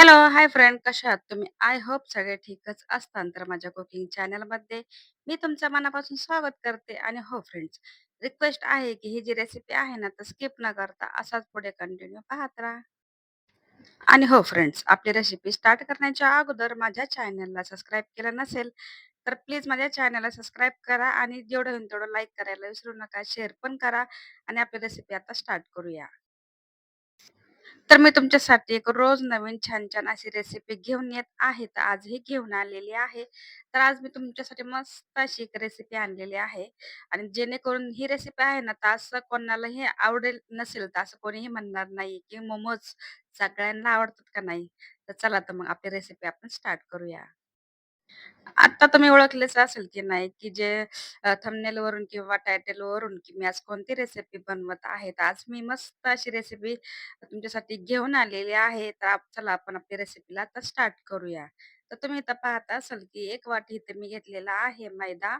Hello, hi friend कशा आहात तुम्ही? आय होप सगळे ठीकच असतान तर माझ्या कुकिंग चॅनलमध्ये मी तुमचं मनापासून स्वागत करते आणि हो फ्रेंड्स, रिक्वेस्ट आहे की ही जी रेसिपी आहे ना, तर स्किप न करता असाच पुढे कंटिन्यू पाहत राहा. आणि हो फ्रेंड्स, आपली रेसिपी स्टार्ट करण्याच्या अगोदर माझ्या चॅनलला सबस्क्राईब केलं नसेल, तर प्लीज माझ्या चॅनलला सबस्क्राईब करा आणि जेवढं होईल तेवढं लाईक करायला विसरू नका. शेअर पण करा आणि आपली रेसिपी आता स्टार्ट करूया. तर मी तुमच्यासाठी एक रोज नवीन छान-छान अशी रेसिपी घेऊन येत आहे. तर आजही घेऊन आलेली आहे. तर आज मी तुमच्यासाठी मस्त अशी एक रेसिपी आणलेली आहे आणि जेणेकरून ही रेसिपी आहे ना, तर असं कोणालाही आवडेल नसेल, तर असं कोणीही म्हणणार नाही, की मोमोज सगळ्यांना आवडतात का नाही? तर चला तर मग आपली रेसिपी आपण स्टार्ट करूया. आता तुम्ही ओळखलेच असेल की नाही, की जे अ, थंबनेलवरून किंवा टायटलवरून की मी आज कोणती रेसिपी बनवत आहे. आज मी मस्त अशी रेसिपी तुमच्यासाठी घेऊन आलेली आहे. तर आप चला आपण आपल्या रेसिपीला आता स्टार्ट करूया. तर तुम्ही इथं पाहत असाल की 1 वाटी इथे मी घेतलेला आहे मैदा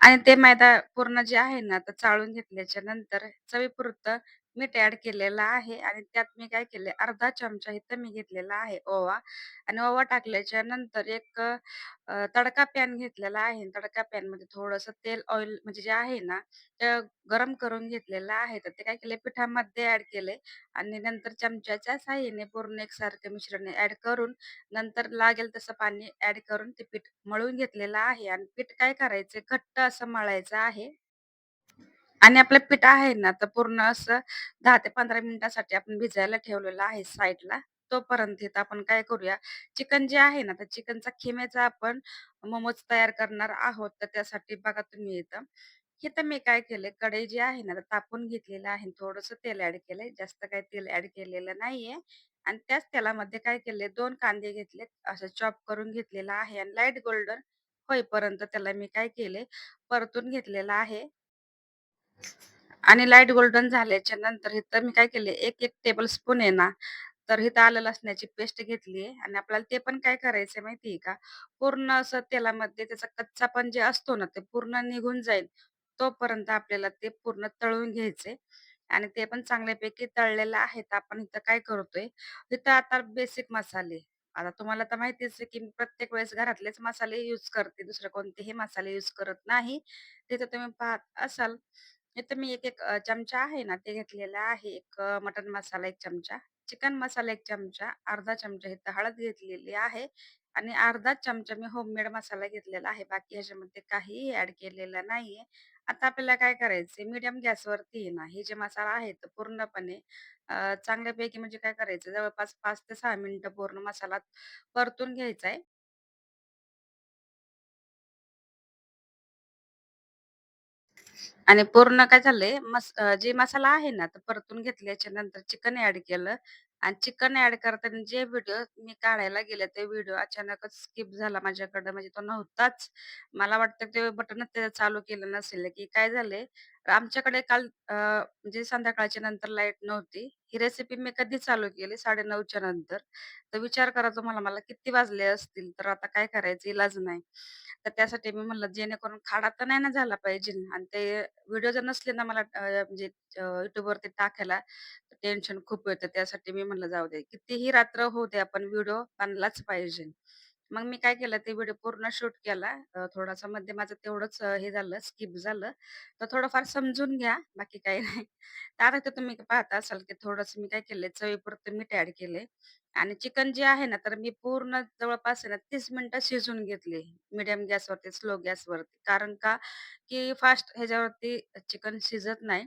आणि ते मैदा पूर्ण जे आहे ना, तर चाळून घेतल्याच्या नंतर चवीपुरतं मीठ ॲड केलेलं आहे आणि त्यात मी काय केलंय, अर्धा चमचा इथं मी घेतलेला आहे ओवा आणि ओवा टाकल्याच्या नंतर एक अ, तडका पॅन घेतलेला आहे. तडका पॅनमध्ये थोडंसं तेल, ऑइल म्हणजे जे आहे ना, ते गरम करून घेतलेलं आहे. तर ते काय केले पिठामध्ये ऍड केले आणि नंतर चमच्याच्या साहाय्याने पूर्ण एकसारखं मिश्रण ऍड करून नंतर लागेल तसं पाणी ऍड करून ते पीठ मळून घेतलेलं आहे आणि पीठ काय करायचं घट्ट असं मळायचं आहे. आणि आपलं पीठ आहे ना, तर पूर्ण असं 10 ते 15 मिनिटासाठी आपण भिजायला ठेवलेलं आहे साईडला. तोपर्यंत इथं आपण काय करूया, चिकन जे आहे ना, तर चिकनचा खिमेचा आपण मोमोज तयार करणार आहोत. तर त्यासाठी बघा तुम्ही इथं, इथं मी काय केलंय, कढई जी आहे ना, तर तापवून घेतलेलं आहे. थोडंसं तेल ॲड केलंय, जास्त काही तेल ॲड केलेलं नाहीये. आणि त्याच तेलामध्ये काय केलंय, 2 कांदे घेतलेत, असं चॉप करून घेतलेला आहे आणि लाइट गोल्डन होईपर्यंत त्याला मी काय केलंय, परतून घेतलेलं आहे. आणि लाइट गोल्डन झाल्याच्यानंतर इथं मी काय केले, एक एक टेबल स्पून आहे ना, तर इथं आलं लसणाची पेस्ट घेतली आहे आणि आपल्याला ते पण काय करायचं माहिती आहे का, पूर्ण असं तेलामध्ये त्याचा कच्चा पण जे असतो ना, ते पूर्ण निघून जाईल, तोपर्यंत आपल्याला ते पूर्ण तळून घ्यायचे आणि ते पण चांगल्यापैकी तळलेलं आहे. तर आपण इथं काय करतोय, इथं आता बेसिक मसाले, आता तुम्हाला तर माहितीच आहे, की मी प्रत्येक वेळेस घरातलेच मसाले यूज करते, दुसरे कोणतेही मसाले यूज करत नाही. तिथं तुम्ही पाहत असाल इथं मी एक-एक अ, चमचा आहे ना, ते घेतलेला आहे. एक अ, मटण मसाला 1 चमचा, चिकन मसाला 1 चमचा, अर्धा चमचा इथं हळद घेतलेली आहे आणि अर्धा चमचा मी होममेड मसाला घेतलेला आहे. बाकी ह्याच्यामध्ये काहीही ॲड केलेलं नाहीये. आता आपल्याला काय करायचंय, मीडियम गॅसवरती आहे ना, हे जे मसाला आहे, तो पूर्णपणे अ, चांगल्यापैकी म्हणजे काय करायचं, जवळपास 5 ते 6 मिनिटं पूर्ण मसाला परतून घ्यायचा आहे. आणि पूर्ण काय झालंय, मस अ, जे मसाला आहे ना, तर परतून घेतल्याच्या नंतर चिकन ॲड केलं. आणि चिकन ऍड करताना जे व्हिडिओ मी काढायला गेले, ते व्हिडिओ अचानकच स्किप झाला माझ्याकडे म्हणजे तो नव्हताच. मला वाटतं ते बटनच ते चालू केलं नसेल, की काय झालंय, आमच्याकडे काल अ, म्हणजे संध्याकाळच्या नंतर लाइट नव्हती. ही रेसिपी मी कधी चालू केली 9:30च्या नंतर. तर विचार करा तुम्हाला मला किती वाजले असतील, तर आता काय करायचं इलाज नाही. तर त्यासाठी मी म्हणलं जेणेकरून खाडा तर नाही ना झाला पाहिजे आणि ते व्हिडिओ जर नसले ना मला अ, म्हणजे अ, YouTubeवरती टाकायला टेन्शन खूप येतं. त्यासाठी मी म्हणलं जाऊ दे. कितीही रात्र होऊ दे आपण व्हिडिओ बनलाच पाहिजे. मग मी काय केलं ते व्हिडिओ पूर्ण शूट केला. अ, थोडासा मध्ये माझं तेवढंच अ, हे झालं, स्किप झालं. तर थोडंफार समजून घ्या, बाकी काही नाही. तर आता ते तुम्ही पाहता असाल, की थोडंसं मी काय केलंय, चवीपुरतं मीठ ॲड केलंय आणि चिकन जे आहे ना, तर मी पूर्ण जवळपास आहे ना 30 मिनिटं शिजवून घेतली मीडियम गॅसवरती, स्लो गॅसवरती. कारण का, की फास्ट ह्याच्यावरती चिकन शिजत नाही.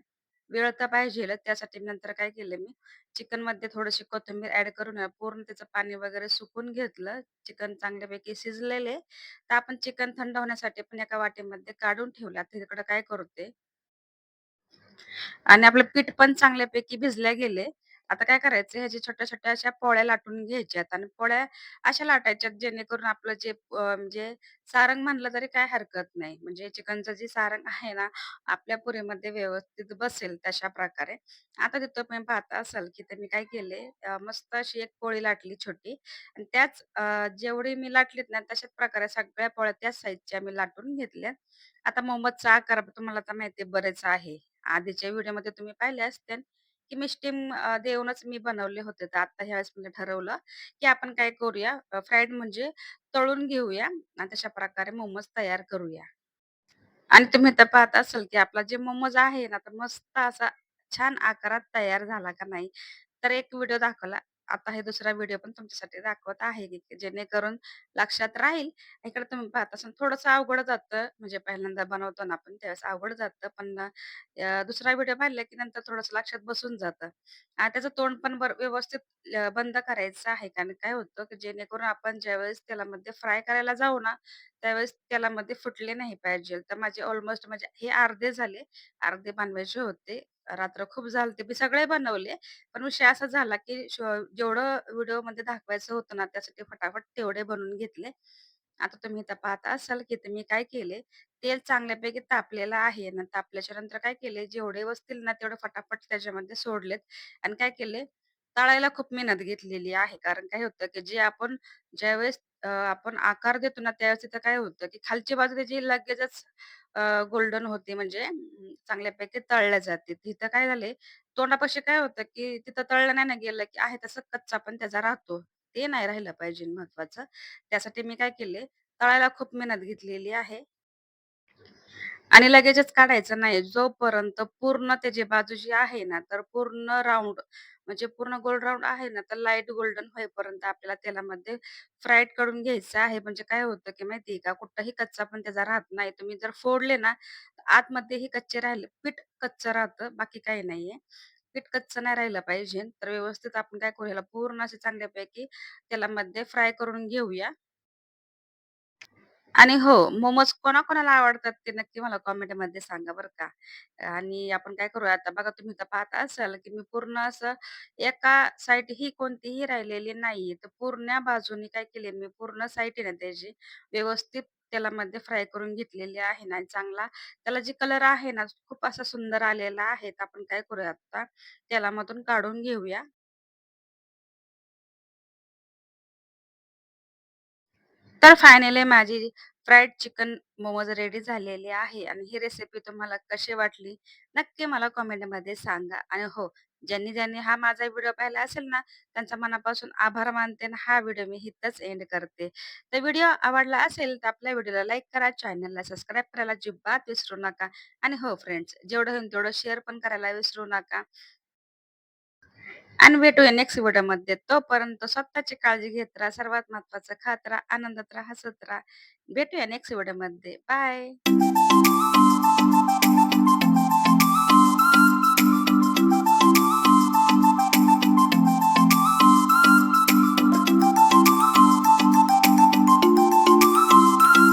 वेळ तर पाहिजेलच. त्यासाठी नंतर काय केलं मी, चिकनमध्ये थोडीशी कोथिंबीर ऍड करून पूर्ण त्याचं पाणी वगैरे सुकून घेतलं. चिकन चांगल्यापैकी शिजलेले. तर आपण चिकन थंड होण्यासाठी पण एका वाटीमध्ये काढून ठेवलं. आता इकडं काय करते आणि आपलं पीठ पण चांगल्यापैकी भिजल्या गेले. आता काय करायचं ह्याच्या छोट्या-छोट्या अशा पोळ्या लाटून घ्यायच्यात आणि पोळ्या अशा लाटायच्यात जेणेकरून आपलं जे म्हणजे सारंग म्हणलं तरी काय हरकत नाही. म्हणजे चिकनचं जे सारंग आहे ना, आपल्या पुरीमध्ये व्यवस्थित बसेल तशा प्रकारे. आता तिथं तुम्ही पाहता असाल, की ते मी काय केले मस्त अशी एक पोळी लाटली छोटी आणि त्याच जेवढी मी लाटलीत ना, तशाच प्रकारे सगळ्या पोळ्या त्याच साईजच्या मी लाटून घेतल्या. आता मोहम्मदचा आकार तुम्हाला तर माहिती आहे बरेच आहे. आधीच्या व्हिडिओमध्ये तुम्ही पाहिले असतील, की मी स्टीम अ, देऊनच मी बनवले होते. तर आता ह्यावेळेस मी ठरवलं, की आपण काय करूया फ्राईड म्हणजे तळून घेऊया आणि तशा प्रकारे मोमोज तयार करूया. आणि तुम्ही तर पाहत असाल, की आपला जे मोमोज आहे ना, तर मस्त असा छान आकारात तयार झाला का नाही. तर एक व्हिडिओ दाखवला. आता हे दुसरा व्हिडिओ पण तुमच्यासाठी दाखवत आहे, की जेणेकरून लक्षात राहील. इकडे तुम्ही पाहत असाल थोडंसं अवघड जातं, म्हणजे पहिल्यांदा बनवतो ना आपण त्यावेळेस अवघड जातं. पण दुसरा व्हिडिओ पाहिला, की नंतर थोडंसं लक्षात बसून जातं. आणि त्याचं तोंड पण व्यवस्थित बंद करायचं आहे. कारण काय होतं, की जेणेकरून आपण ज्यावेळेस तेलामध्ये फ्राय करायला जाऊ ना, त्यावेळेस तेलामध्ये फुटले नाही पाहिजे. तर माझे ऑलमोस्ट म्हणजे हे अर्धे झाले, अर्धे बनवायचे होते. रात्र खूप झालते. मी सगळे बनवले. पण विषय असा झाला, की श जेवढं व्हिडिओमध्ये दाखवायचं होतं ना, त्यासाठी फटाफट तेवढे बनवून घेतले. आता तुम्ही इथं पाहता असाल, की ते मी काय केले, तेल चांगल्यापैकी तापलेलं आहे ना, तापल्याच्या नंतर काय केले, जेवढे बसतील ना, तेवढे फटाफट त्याच्यामध्ये सोडलेत आणि काय केले, तळायला खूप मेहनत घेतलेली आहे. कारण काय होतं, की जे आपण ज्यावेळेस अ, आपण आकार देतो ना, त्यावेळेस तिथं काय होतं, की खालची बाजू त्याची लगेचच गोल्डन होते म्हणजे चांगल्यापैकी तळल्या जाते. तिथं काय झालंय, तोंडापाशी काय होतं, की तिथं तळलं नाही ना गेलं, की आहे तसं कच्चा पण त्याचा राहतो. ते नाही राहिलं पाहिजे महत्वाचं. त्यासाठी मी काय केले, तळायला खूप मेहनत घेतलेली आहे. आणि लगेचच काढायचं नाही. जोपर्यंत पूर्ण त्याची बाजू जी आहे ना, तर पूर्ण राउंड म्हणजे पूर्ण गोल राउंड आहे ना, तर लाइट गोल्डन होईपर्यंत आपल्याला तेलामध्ये फ्राईड करून घ्यायचं आहे. म्हणजे काय होतं, की माहिती आहे का, कुठलाही कच्चा पण त्याचा राहत नाही. तुम्ही जर फोडले ना, आतमध्येही कच्चे राहिले. पीठ कच्चं राहतं, बाकी काही नाहीये. पीठ कच्चं नाही राहिलं पाहिजे. तर व्यवस्थित आपण काय करू, पूर्ण असे चांगल्यापैकी तेलामध्ये फ्राय करून घेऊया. आणि हो, मोमोज कोणाकोणाला आवडतात ते नक्की मला कमेंटमध्ये सांगा बरं का. आणि आपण काय करूया आता बघा तुम्ही तर पाहता असाल, की मी पूर्ण असं एका साइड ही कोणतीही राहिलेली नाहीये. तर पूर्ण बाजूनी काय केले मी पूर्ण साइड आहे ना त्याची व्यवस्थित तेलामध्ये फ्राय करून घेतलेली आहे ना आणि चांगला त्याला जे कलर आहे ना खूप असा सुंदर आलेला आहे. तर आपण काय करूया आता तेलामधून काढून घेऊया. तर फायनली माझी फ्राईड चिकन मोमोज रेडी झालेली आहे. आणि ही रेसिपी तुम्हाला कशी वाटली नक्की मला कॉमेंटमध्ये सांगा. आणि हो ज्यांनी ज्यांनी हा माझा व्हिडिओ पाहिला असेल ना त्यांचा मनापासून आभार मानते आणि हा व्हिडिओ मी इथंच एंड करते. तर व्हिडिओ आवडला असेल तर आपल्या व्हिडिओला लाईक करा चॅनलला सबस्क्राईब करायला अजिबात विसरू नका. आणि हो फ्रेंड्स जेवढं होईल तेवढं शेअर पण करायला विसरू नका. आणि भेटूया नेक्स्ट व्हिडिओमध्ये. तोपर्यंत स्वतःची काळजी घेत राहा. सर्वात महत्वाचं खात राहा, आनंदात राहा, हसत राहा. भेटूया नेक्स्ट व्हिडिओमध्ये. बाय.